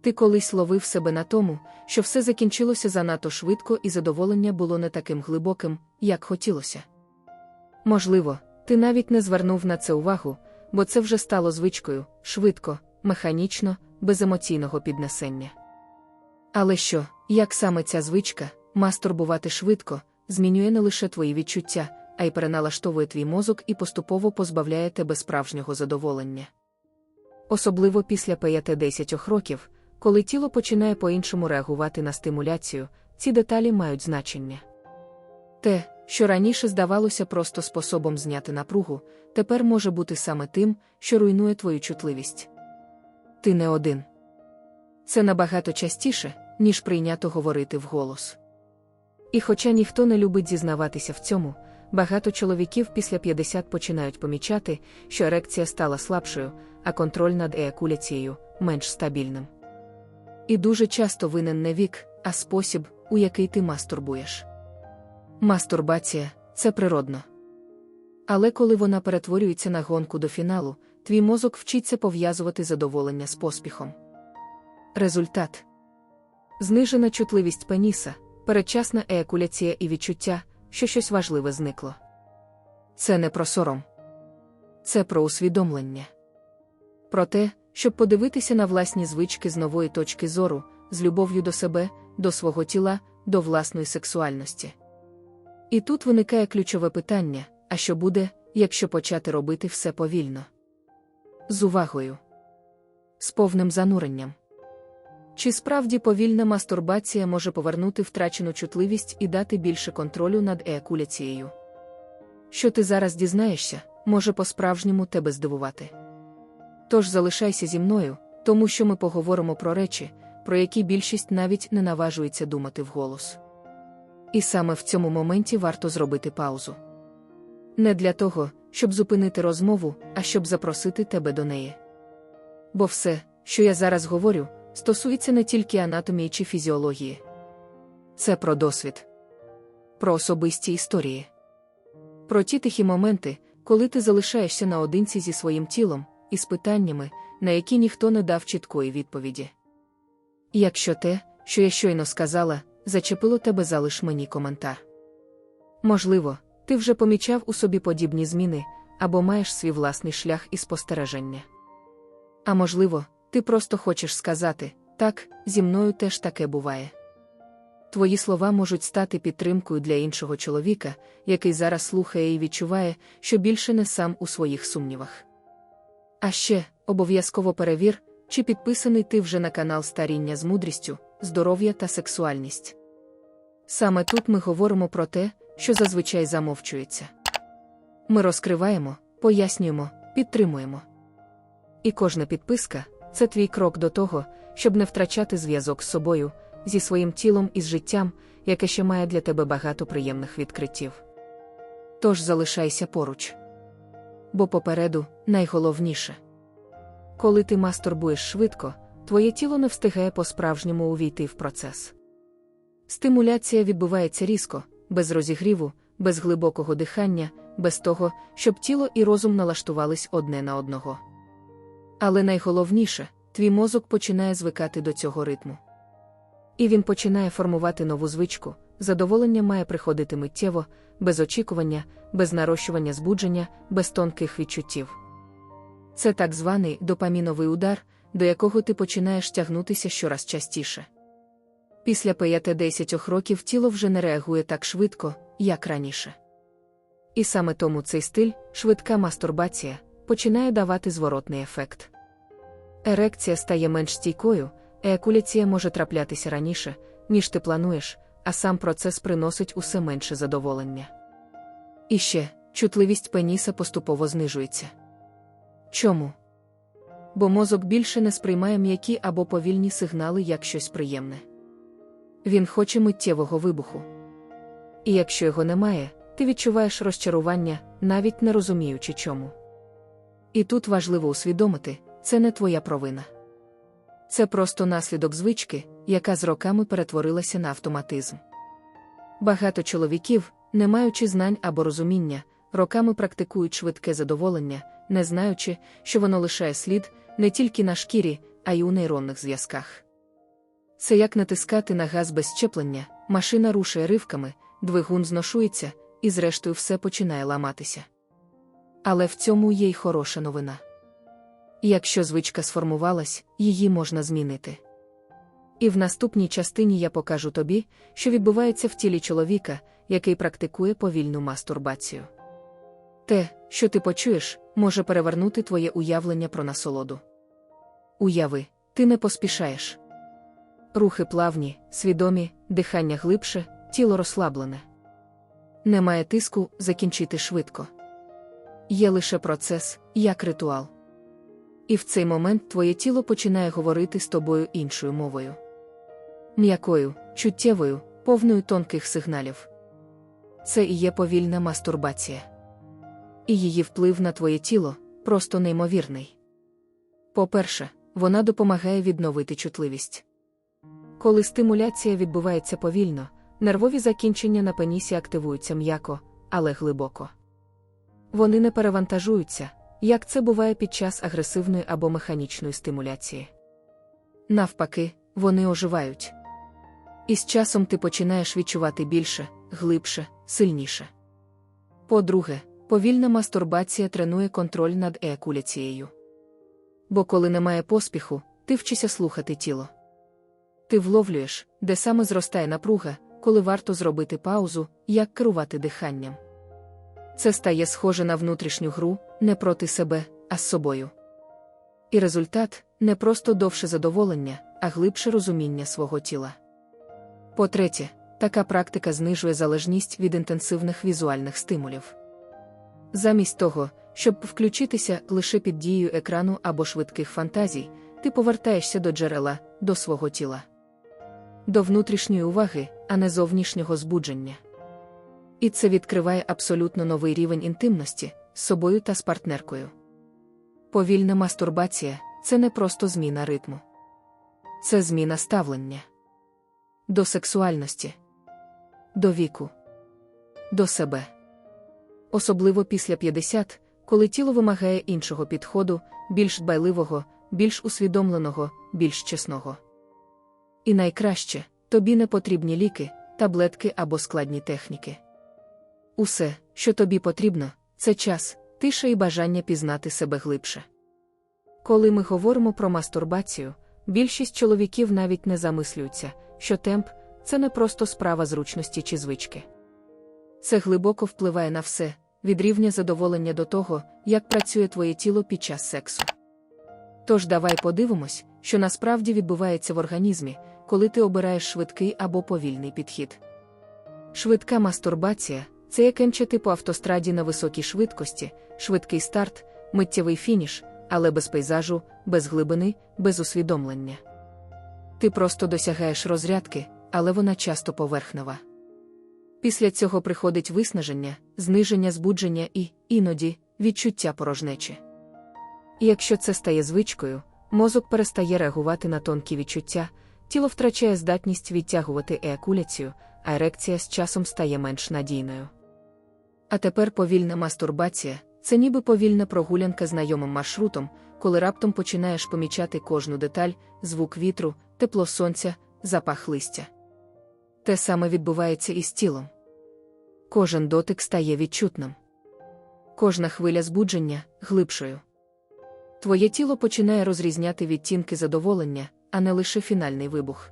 Ти колись ловив себе на тому, що все закінчилося занадто швидко і задоволення було не таким глибоким, як хотілося. Можливо, ти навіть не звернув на це увагу, бо це вже стало звичкою, швидко, механічно, без емоційного піднесення. Але що, як саме ця звичка, мастурбувати швидко, змінює не лише твої відчуття, а й переналаштовує твій мозок і поступово позбавляє тебе справжнього задоволення. Особливо після 5-10 років, коли тіло починає по-іншому реагувати на стимуляцію, ці деталі мають значення. Те, що раніше здавалося просто способом зняти напругу, тепер може бути саме тим, що руйнує твою чутливість. Ти не один. Це набагато частіше, ніж прийнято говорити вголос. І хоча ніхто не любить зізнаватися в цьому, багато чоловіків після 50 починають помічати, що ерекція стала слабшою, а контроль над еякуляцією менш стабільним. І дуже часто винен не вік, а спосіб, у який ти мастурбуєш. Мастурбація це природно. Але коли вона перетворюється на гонку до фіналу, твій мозок вчиться пов'язувати задоволення з поспіхом. Результат знижена чутливість пеніса, передчасна еякуляція і відчуття, що щось важливе зникло. Це не про сором, це про усвідомлення. Про те, щоб подивитися на власні звички з нової точки зору, з любов'ю до себе, до свого тіла, до власної сексуальності. І тут виникає ключове питання: а що буде, якщо почати робити все повільно? З увагою, з повним зануренням. Чи справді повільна мастурбація може повернути втрачену чутливість і дати більше контролю над еякуляцією? Що ти зараз дізнаєшся, може по-справжньому тебе здивувати. Тож залишайся зі мною, тому що ми поговоримо про речі, про які більшість навіть не наважується думати вголос. І саме в цьому моменті варто зробити паузу. Не для того, щоб зупинити розмову, а щоб запросити тебе до неї. Бо все, що я зараз говорю, стосується не тільки анатомії чи фізіології. Це про досвід, про особисті історії, про ті тихі моменти, коли ти залишаєшся наодинці зі своїм тілом, із питаннями, на які ніхто не дав чіткої відповіді. Якщо те, що я щойно сказала, зачепило тебе, залиш мені коментар. Можливо, ти вже помічав у собі подібні зміни або маєш свій власний шлях і спостереження. А можливо, ти просто хочеш сказати так, зі мною теж таке буває. Твої слова можуть стати підтримкою для іншого чоловіка, який зараз слухає і відчуває, що більше не сам у своїх сумнівах. А ще обов'язково перевір, чи підписаний ти вже на канал Старіння з мудрістю, здоров'я та сексуальність. Саме тут ми говоримо про те, що зазвичай замовчується. Ми розкриваємо, пояснюємо, підтримуємо. І кожна підписка це твій крок до того, щоб не втрачати зв'язок з собою, зі своїм тілом і з життям, яке ще має для тебе багато приємних відкриттів. Тож залишайся поруч. Бо попереду найголовніше. Коли ти мастурбуєш швидко, твоє тіло не встигає по-справжньому увійти в процес. Стимуляція відбувається різко, без розігріву, без глибокого дихання, без того, щоб тіло і розум налаштувались одне на одного. Але найголовніше, твій мозок починає звикати до цього ритму. І він починає формувати нову звичку, задоволення має приходити миттєво, без очікування, без нарощування збудження, без тонких відчуттів. Це так званий допаміновий удар, до якого ти починаєш тягнутися щораз частіше. Після 5-10 років тіло вже не реагує так швидко, як раніше. І саме тому цей стиль, швидка мастурбація, починає давати зворотний ефект. Ерекція стає менш стійкою, еякуляція може траплятися раніше, ніж ти плануєш, а сам процес приносить усе менше задоволення. І ще чутливість пеніса поступово знижується. Чому? Бо мозок більше не сприймає м'які або повільні сигнали як щось приємне. Він хоче миттєвого вибуху. І якщо його немає, ти відчуваєш розчарування, навіть не розуміючи чому. І тут важливо усвідомити, це не твоя провина. Це просто наслідок звички, яка з роками перетворилася на автоматизм. Багато чоловіків, не маючи знань або розуміння, роками практикують швидке задоволення, не знаючи, що воно лишає слід не тільки на шкірі, а й у нейронних зв'язках. Це як натискати на газ без щеплення, машина рушає ривками, двигун зношується, і зрештою все починає ламатися. Але в цьому є й хороша новина. Якщо звичка сформувалась, її можна змінити. І в наступній частині я покажу тобі, що відбувається в тілі чоловіка, який практикує повільну мастурбацію. Те, що ти почуєш, може перевернути твоє уявлення про насолоду. Уяви, ти не поспішаєш. Рухи плавні, свідомі, дихання глибше, тіло розслаблене. Немає тиску закінчити швидко. Є лише процес, як ритуал. І в цей момент твоє тіло починає говорити з тобою іншою мовою. М'якою, чуттєвою, повною тонких сигналів. Це і є повільна мастурбація. І її вплив на твоє тіло просто неймовірний. По-перше, вона допомагає відновити чутливість. Коли стимуляція відбувається повільно, нервові закінчення на пенісі активуються м'яко, але глибоко. Вони не перевантажуються, як це буває під час агресивної або механічної стимуляції. Навпаки, вони оживають. І з часом ти починаєш відчувати більше, глибше, сильніше. По-друге, повільна мастурбація тренує контроль над еякуляцією. Бо коли немає поспіху, ти вчишся слухати тіло. Ти вловлюєш, де саме зростає напруга, коли варто зробити паузу, як керувати диханням. Це стає схоже на внутрішню гру, не проти себе, а з собою. І результат не просто довше задоволення, а глибше розуміння свого тіла. По-третє, така практика знижує залежність від інтенсивних візуальних стимулів. Замість того, щоб включитися лише під дією екрану або швидких фантазій, ти повертаєшся до джерела, до свого тіла, до внутрішньої уваги, а не зовнішнього збудження. І це відкриває абсолютно новий рівень інтимності з собою та з партнеркою. Повільна мастурбація це не просто зміна ритму, це зміна ставлення до сексуальності, до віку, до себе. Особливо після 50, коли тіло вимагає іншого підходу, більш дбайливого, більш усвідомленого, більш чесного. І найкраще тобі не потрібні ліки, таблетки або складні техніки. Усе, що тобі потрібно, це час, тиша і бажання пізнати себе глибше. Коли ми говоримо про мастурбацію, більшість чоловіків навіть не замислюються, що темп це не просто справа зручності чи звички. Це глибоко впливає на все, від рівня задоволення до того, як працює твоє тіло під час сексу. Тож давай подивимось, що насправді відбувається в організмі, коли ти обираєш швидкий або повільний підхід. Швидка мастурбація це як мчати по автостраді на високій швидкості, швидкий старт, миттєвий фініш, але без пейзажу, без глибини, без усвідомлення. Ти просто досягаєш розрядки, але вона часто поверхнева. Після цього приходить виснаження, зниження збудження і, іноді, відчуття порожнечі. І якщо це стає звичкою, мозок перестає реагувати на тонкі відчуття, тіло втрачає здатність відтягувати еякуляцію, а ерекція з часом стає менш надійною. А тепер повільна мастурбація це ніби повільна прогулянка знайомим маршрутом, коли раптом починаєш помічати кожну деталь, звук вітру, тепло сонця, запах листя. Те саме відбувається і з тілом. Кожен дотик стає відчутним. Кожна хвиля збудження глибшою. Твоє тіло починає розрізняти відтінки задоволення, а не лише фінальний вибух.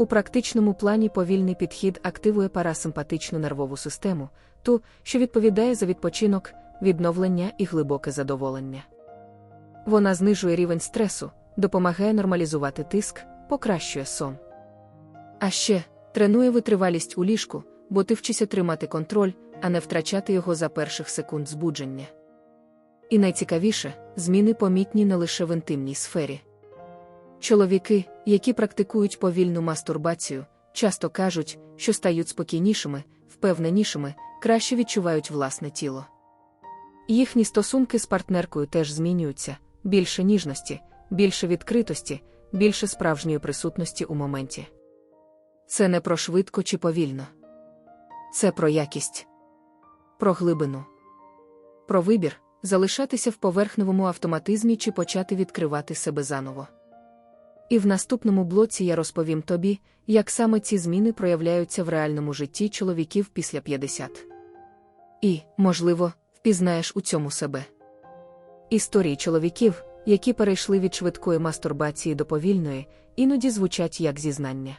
У практичному плані повільний підхід активує парасимпатичну нервову систему, ту, що відповідає за відпочинок, відновлення і глибоке задоволення. Вона знижує рівень стресу, допомагає нормалізувати тиск, покращує сон. А ще тренує витривалість у ліжку, бо ти тримати контроль, а не втрачати його за перших секунд збудження. І найцікавіше, зміни помітні не лише в інтимній сфері. Чоловіки, які практикують повільну мастурбацію, часто кажуть, що стають спокійнішими, впевненішими, краще відчувають власне тіло. Їхні стосунки з партнеркою теж змінюються більше ніжності, більше відкритості, більше справжньої присутності у моменті. Це не про швидко чи повільно. Це про якість, про глибину, про вибір, залишатися в поверхневому автоматизмі чи почати відкривати себе заново. І в наступному блоці я розповім тобі, як саме ці зміни проявляються в реальному житті чоловіків після 50. І, можливо, впізнаєш у цьому себе. Історії чоловіків, які перейшли від швидкої мастурбації до повільної, іноді звучать як зізнання.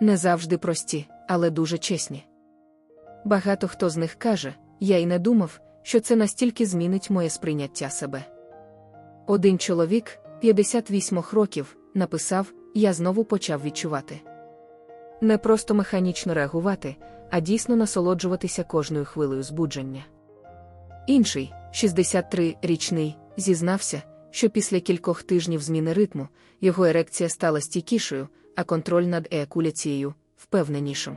Не завжди прості, але дуже чесні. Багато хто з них каже, я й не думав, що це настільки змінить моє сприйняття себе. Один чоловік, 58 років, написав: Я знову почав відчувати. Не просто механічно реагувати, а дійсно насолоджуватися кожною хвилею збудження. Інший, 63-річний, зізнався, що після кількох тижнів зміни ритму його ерекція стала стійкішою, а контроль над еякуляцією впевненішим.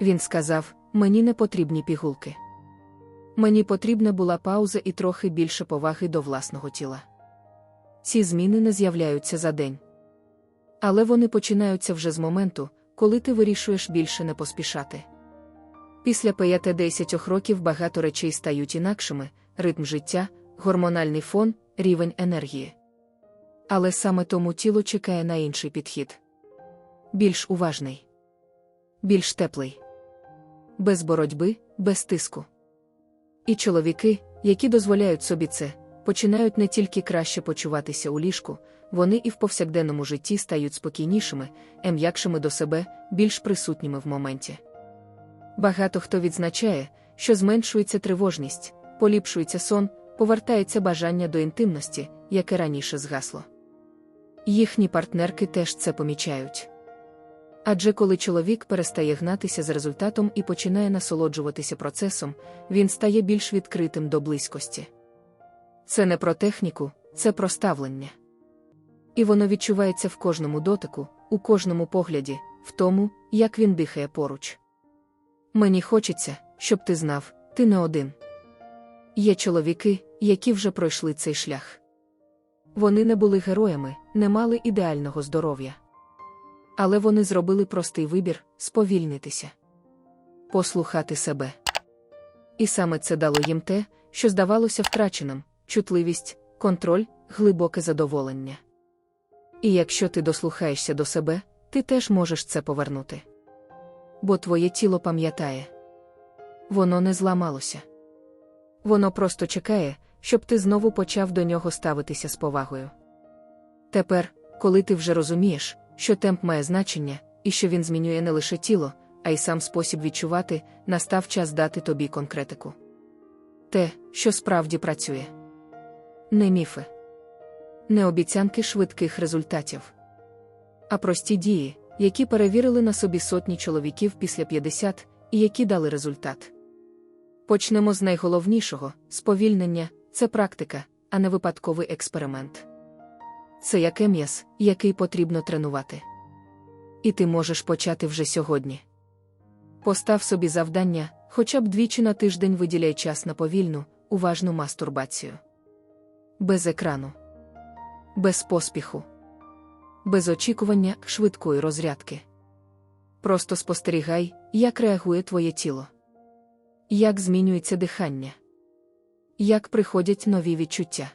Він сказав: Мені не потрібні пігулки. Мені потрібна була пауза і трохи більше поваги до власного тіла. Ці зміни не з'являються за день. Але вони починаються вже з моменту, коли ти вирішуєш більше не поспішати. Після 5-10 років багато речей стають інакшими ритм життя, гормональний фон, рівень енергії. Але саме тому тіло чекає на інший підхід. Більш уважний, більш теплий, без боротьби, без тиску. І чоловіки, які дозволяють собі це, починають не тільки краще почуватися у ліжку, вони і в повсякденному житті стають спокійнішими, ем'якшими до себе, більш присутніми в моменті. Багато хто відзначає, що зменшується тривожність, поліпшується сон, повертається бажання до інтимності, яке раніше згасло. Їхні партнерки теж це помічають. Адже коли чоловік перестає гнатися з результатом і починає насолоджуватися процесом, він стає більш відкритим до близькості. Це не про техніку, це про ставлення. І воно відчувається в кожному дотику, у кожному погляді, в тому, як він дихає поруч. Мені хочеться, щоб ти знав, ти не один. Є чоловіки, які вже пройшли цей шлях. Вони не були героями, не мали ідеального здоров'я. Але вони зробили простий вибір сповільнитися, послухати себе. І саме це дало їм те, що здавалося втраченим чутливість, контроль, глибоке задоволення. І якщо ти дослухаєшся до себе, ти теж можеш це повернути. Бо твоє тіло пам'ятає, воно не зламалося. Воно просто чекає, щоб ти знову почав до нього ставитися з повагою. Тепер, коли ти вже розумієш, що темп має значення, і що він змінює не лише тіло, а й сам спосіб відчувати, настав час дати тобі конкретику. Те, що справді працює. Не міфи, не обіцянки швидких результатів, а прості дії, які перевірили на собі сотні чоловіків після 50 і які дали результат. Почнемо з найголовнішого сповільнення це практика, а не випадковий експеримент. Це як м'яс, який потрібно тренувати. І ти можеш почати вже сьогодні. Постав собі завдання, хоча б двічі на тиждень виділяй час на повільну, уважну мастурбацію. Без екрану, без поспіху, без очікування швидкої розрядки. Просто спостерігай, як реагує твоє тіло, як змінюється дихання, як приходять нові відчуття.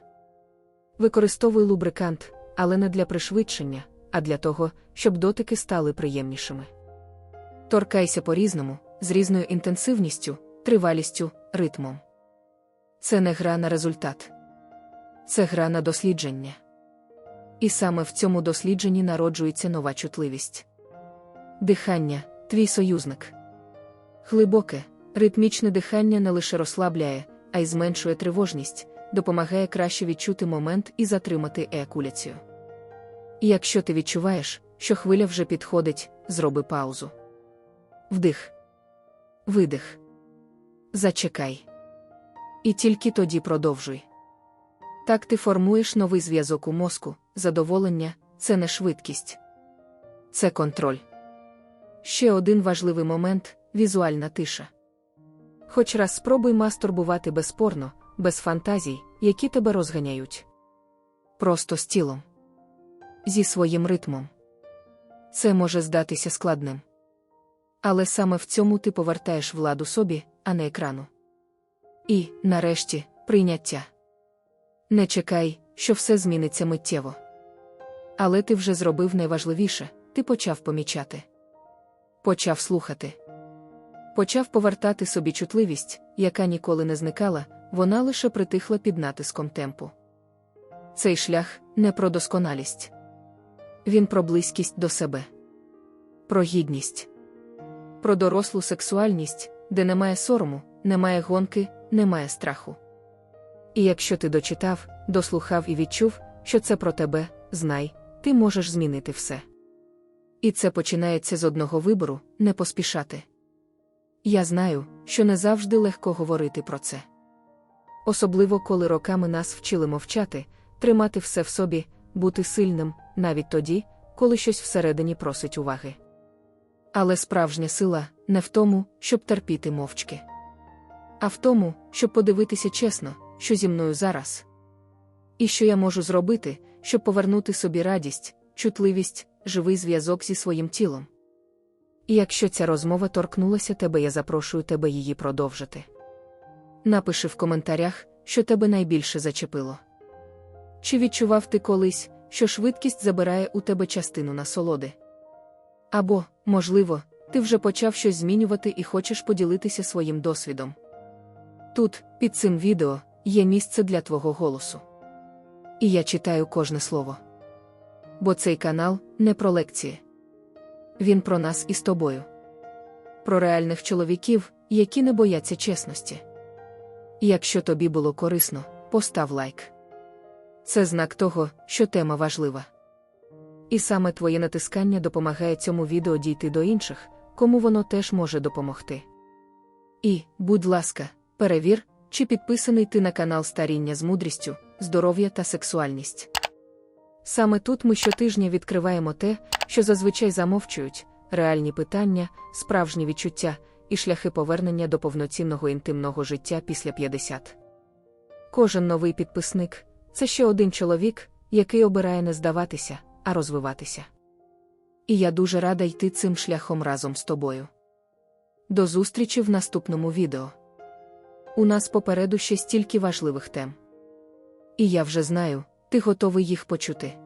Використовуй лубрикант, але не для пришвидшення, а для того, щоб дотики стали приємнішими. Торкайся по-різному, з різною інтенсивністю, тривалістю, ритмом. Це не гра на результат, це гра на дослідження. І саме в цьому дослідженні народжується нова чутливість. Дихання твій союзник. Глибоке, ритмічне дихання не лише розслабляє, а й зменшує тривожність, допомагає краще відчути момент і затримати еякуляцію. І якщо ти відчуваєш, що хвиля вже підходить, зроби паузу. Вдих. Видих. Зачекай. І тільки тоді продовжуй. Так ти формуєш новий зв'язок у мозку, задоволення це не швидкість, це контроль. Ще один важливий момент візуальна тиша. Хоч раз спробуй мастурбувати безспорно, без фантазій, які тебе розганяють. Просто з тілом. Зі своїм ритмом. Це може здатися складним. Але саме в цьому ти повертаєш владу собі, а не екрану. І, нарешті, прийняття. Не чекай, що все зміниться миттєво. Але ти вже зробив найважливіше ти почав помічати. Почав слухати. Почав повертати собі чутливість, яка ніколи не зникала, вона лише притихла під натиском темпу. Цей шлях не про досконалість. Він про близькість до себе, про гідність, про дорослу сексуальність, де немає сорому, немає гонки, немає страху. І якщо ти дочитав, дослухав і відчув, що це про тебе, знай, ти можеш змінити все. І це починається з одного вибору не поспішати. Я знаю, що не завжди легко говорити про це. Особливо коли роками нас вчили мовчати, тримати все в собі, бути сильним, навіть тоді, коли щось всередині просить уваги. Але справжня сила не в тому, щоб терпіти мовчки, а в тому, щоб подивитися чесно, що зі мною зараз. І що я можу зробити, щоб повернути собі радість, чутливість, живий зв'язок зі своїм тілом. І якщо ця розмова торкнулася тебе, я запрошую тебе її продовжити. Напиши в коментарях, що тебе найбільше зачепило. Чи відчував ти колись, що швидкість забирає у тебе частину насолоди? Або, можливо, ти вже почав щось змінювати і хочеш поділитися своїм досвідом. Тут, під цим відео, є місце для твого голосу. І я читаю кожне слово. Бо цей канал не про лекції. Він про нас із тобою. Про реальних чоловіків, які не бояться чесності. Якщо тобі було корисно, постав лайк. Це знак того, що тема важлива. І саме твоє натискання допомагає цьому відео дійти до інших, кому воно теж може допомогти. І, будь ласка, перевір, чи підписаний ти на канал Старіння з мудрістю, здоров'я та сексуальність. Саме тут ми щотижня відкриваємо те, що зазвичай замовчують, реальні питання, справжні відчуття і шляхи повернення до повноцінного інтимного життя після 50. Кожен новий підписник це ще один чоловік, який обирає не здаватися, а розвиватися. І я дуже рада йти цим шляхом разом з тобою. До зустрічі в наступному відео. У нас попереду ще стільки важливих тем. І я вже знаю, ти готовий їх почути.